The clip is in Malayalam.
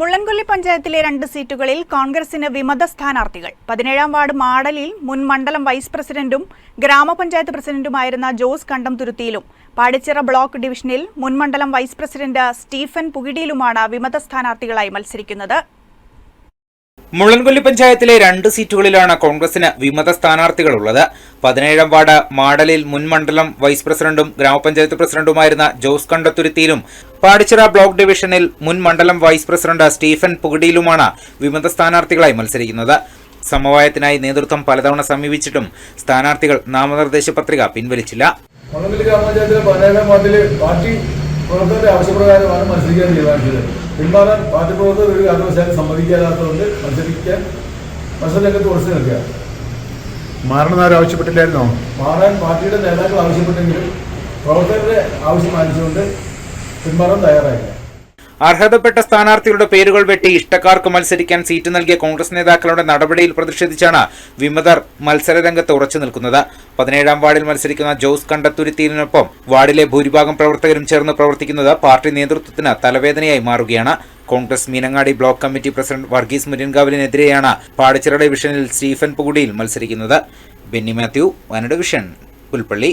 മുള്ളൻകൊല്ലി പഞ്ചായത്തിലെ രണ്ട് സീറ്റുകളിൽ കോൺഗ്രസിന് വിമത സ്ഥാനാർത്ഥികൾ. പതിനേഴാം വാർഡ് മാടലിൽ മുൻ മണ്ഡലം വൈസ് പ്രസിഡന്റും ഗ്രാമപഞ്ചായത്ത് പ്രസിഡന്റുമായിരുന്ന ജോസ് കണ്ടംതുരുത്തിയിലും പാടിച്ചിറ ബ്ലോക്ക് ഡിവിഷനിൽ മുൻമണ്ഡലം വൈസ് പ്രസിഡന്റ് സ്റ്റീഫൻ പുകിടിയിലുമാണ് വിമത സ്ഥാനാർത്ഥികളായി മത്സരിക്കുന്നത്. മുള്ളൻകൊല്ലി പഞ്ചായത്തിലെ രണ്ട് സീറ്റുകളിലാണ് കോൺഗ്രസിന് വിമത സ്ഥാനാർത്ഥികളുള്ളത്. പതിനേഴാം വാർഡ് മാടലിൽ മുൻ മണ്ഡലം വൈസ് പ്രസിഡന്റും ഗ്രാമപഞ്ചായത്ത് പ്രസിഡന്റുമായിരുന്ന ജോസ് കണ്ടത്തുരുത്തിയിലും പാടിച്ചിറ ബ്ലോക്ക് ഡിവിഷനിൽ മുൻ മണ്ഡലം വൈസ് പ്രസിഡന്റ് സ്റ്റീഫൻ പുകടിയിലുമാണ് വിമത സ്ഥാനാർത്ഥികളായി മത്സരിക്കുന്നത്. സമവായത്തിനായി നേതൃത്വം പലതവണ സമീപിച്ചിട്ടും സ്ഥാനാർത്ഥികൾ നാമനിർദ്ദേശ പത്രിക പിൻവലിച്ചില്ല. ഗ്രാമപഞ്ചായത്തിലെ പാർട്ടി ആവശ്യപ്രകാരമാണ് മത്സരിക്കാൻ തീരുമാനിച്ചത്. പിന്മാറാൻ പാർട്ടി പ്രവർത്തകർ ഒരു കാരണവശാലും സമ്മതിക്കാത്തതുകൊണ്ട് മത്സരിക്കാൻ മത്സരരംഗത്ത് ഉറച്ചു നിൽക്കുക. മാറണമെന്ന് ആവശ്യപ്പെട്ടില്ലായിരുന്നോ? മാറാൻ പാർട്ടിയുടെ നേതാക്കൾ ആവശ്യപ്പെട്ടെങ്കിലും പ്രവർത്തകരുടെ ആവശ്യം മാനിച്ചുകൊണ്ട് പിന്മാറാൻ തയ്യാറായില്ല. അർഹതപ്പെട്ട സ്ഥാനാർത്ഥികളുടെ പേരുകൾ വെട്ടി ഇഷ്ടക്കാർക്ക് മത്സരിക്കാൻ സീറ്റ് നൽകിയ കോൺഗ്രസ് നേതാക്കളുടെ നടപടിയിൽ പ്രതിഷേധിച്ചാണ് വിമതർ മത്സരരംഗത്ത് ഉറച്ചു നിൽക്കുന്നത്. പതിനേഴാം വാർഡിൽ മത്സരിക്കുന്ന ജോസ് കണ്ടത്തുരുത്തീരിനൊപ്പം വാർഡിലെ ഭൂരിഭാഗം പ്രവർത്തകരും ചേർന്ന് പ്രവർത്തിക്കുന്നത് പാർട്ടി നേതൃത്വത്തിന് തലവേദനയായി മാറുകയാണ്. Congress Meenangadi block committee president Varghese മുരിൻകാവിലിനെതിരെയാണ് Padichira ഡിവിഷനിൽ സ്റ്റീഫൻ പുകുടിയിൽ മത്സരിക്കുന്നത്. ബെന്നി മാത്യു വനഡ് വിഷൻ പുൽപ്പള്ളി.